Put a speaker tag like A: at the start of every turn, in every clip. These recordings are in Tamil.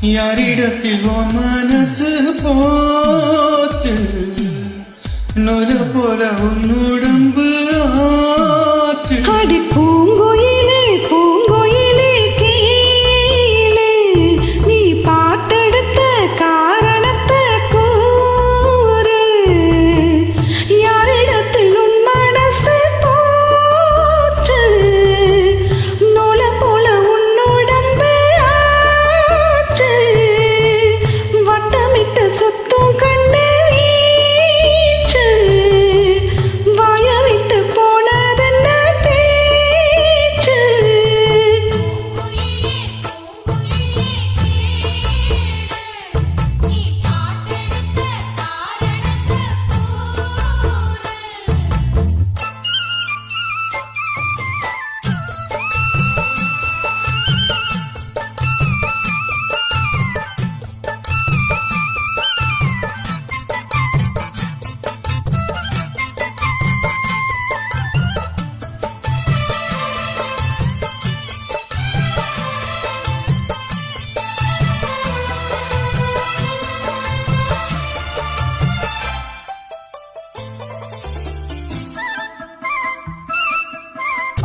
A: யாரிடத்தில் உன் மனசு போச்சு? நொறு போல உன் உடம்பு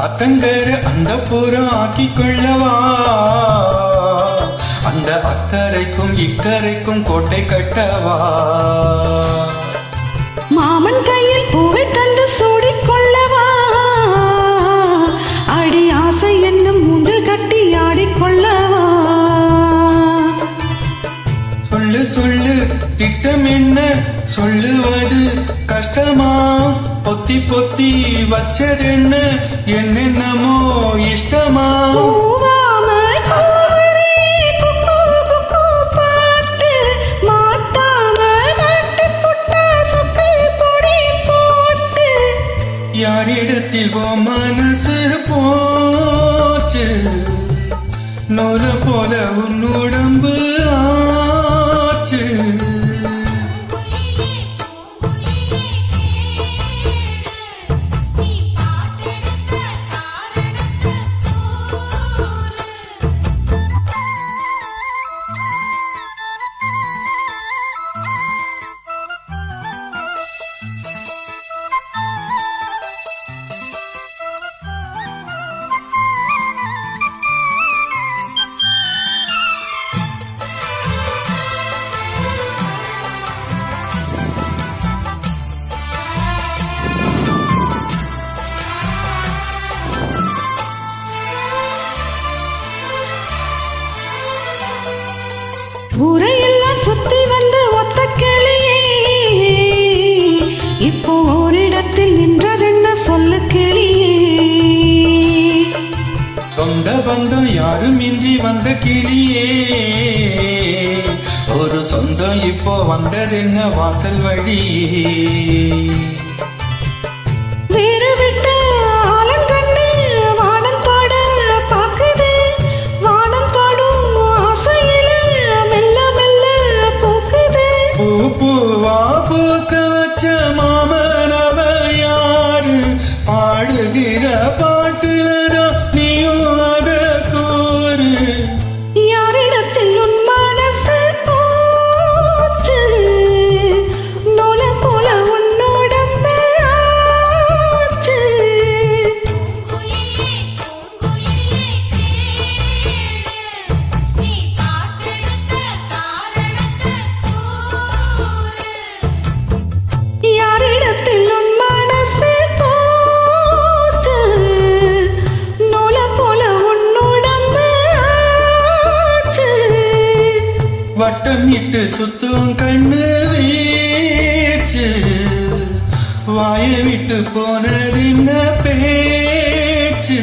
A: அத்தங்கர் அந்த புறம் ஆக்கி கொள்ளவா அந்த அக்கறைக்கும் இக்கரைக்கும் கோட்டை கட்டவா?
B: மாமன் கையில் பூவை
A: சொல்லு சொல்லு. திட்டம் என்ன? சொல்லுவது கஷ்டமா? பொத்தி பொத்தி வச்சதென்ன என்னென்னமோ இஷ்டமா? யாரிடத்தில் போ மனசு போச்சு? நூல போல உன் உடம்பு
B: ஊரையெல்லாம் சுத்தி வந்து ஒத்த கிளியே. இப்போ ஓரிடத்தில் நின்றதென்ன சொல்லு கிளியே.
A: சொந்த பந்தம் யாரும் இன்றி வந்த கிளியே. ஒரு சொந்தம் இப்போ வந்ததென்ன வாசல் வழியே. வாட்டம் இட்டு சுத்தும் கண்ணு வீச்சு. வாயை விட்டு போனது என்ன பேச்சு.